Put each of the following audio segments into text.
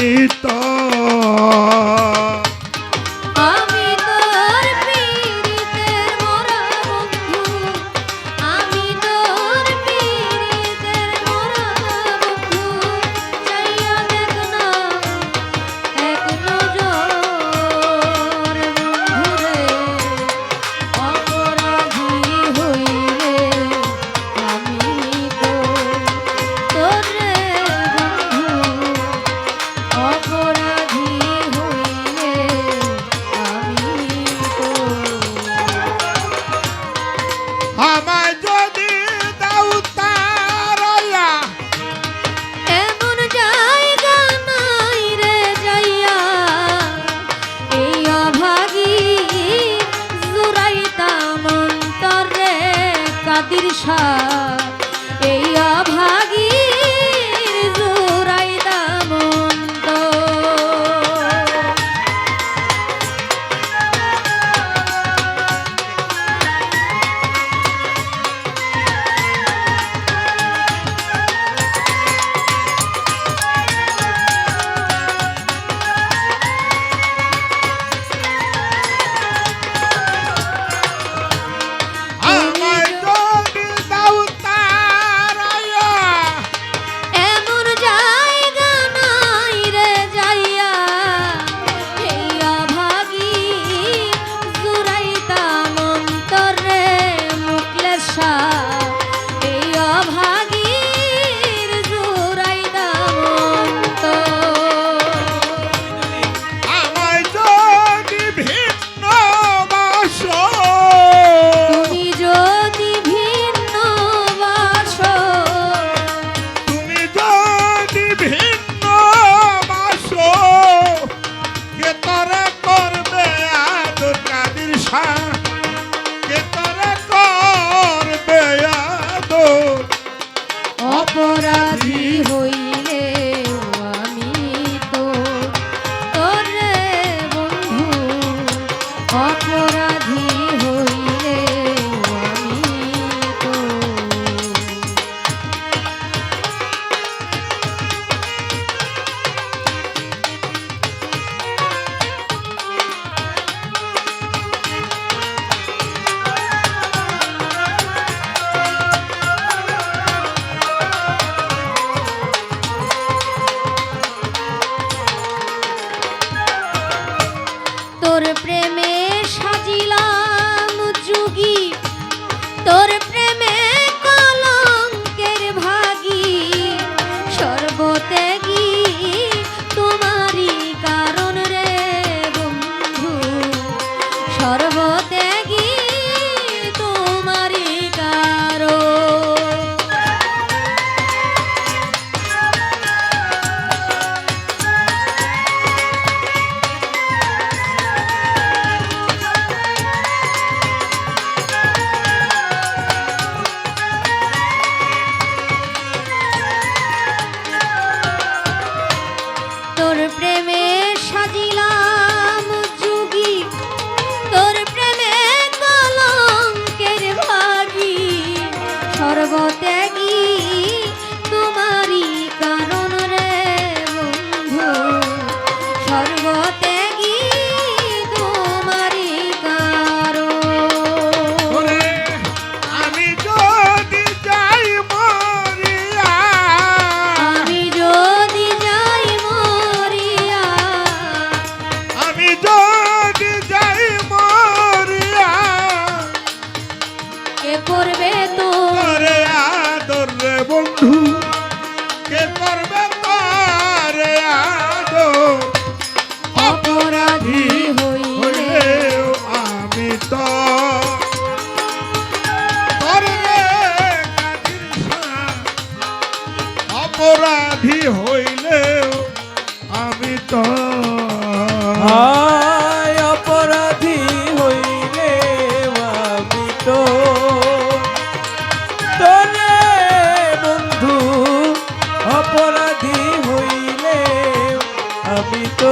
bonita. হায় অপরাধী হইলে ভাবিত তোরে বন্ধু অপরাধী হইলে ভাবিত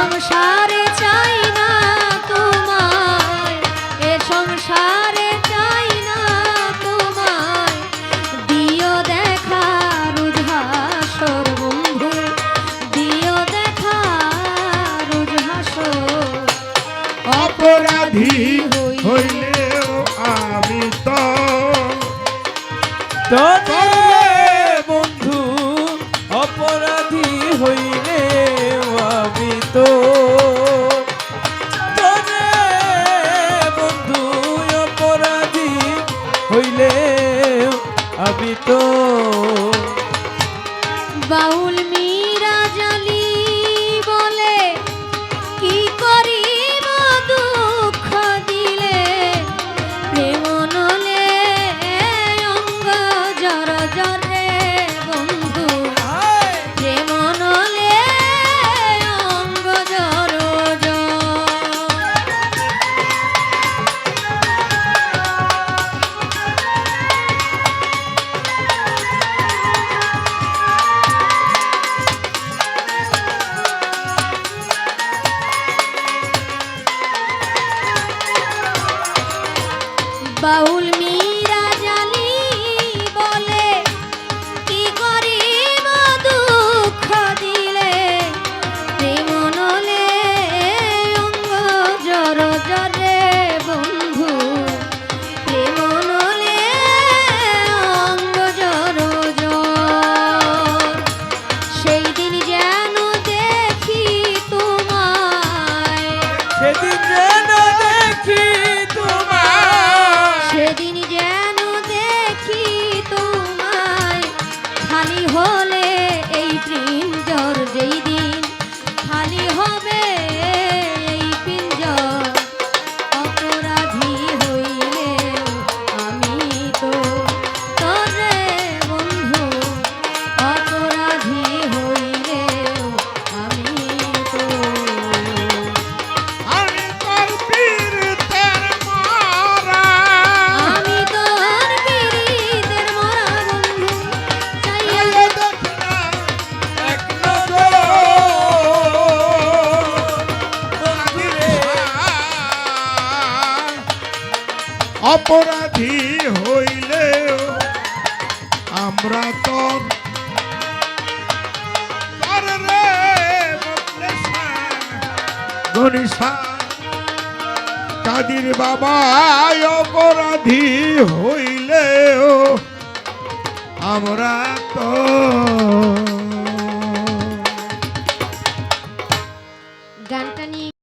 সংসারে চাই না তোমায়। এ সংসারে চাই দিও দেখা রুধাসর বন্ধু। দিও দেখা রুধাসর অপরাধী হইলেও আমি তো পাবি তো বাউল মিরাজালি বলে কি করি দুঃখ দিলে? প্রেম নলে অঙ্গ জর জর অপরাধী হইলে আমরা তো কাদির বাবা অপরাধী হইলে আমরা তো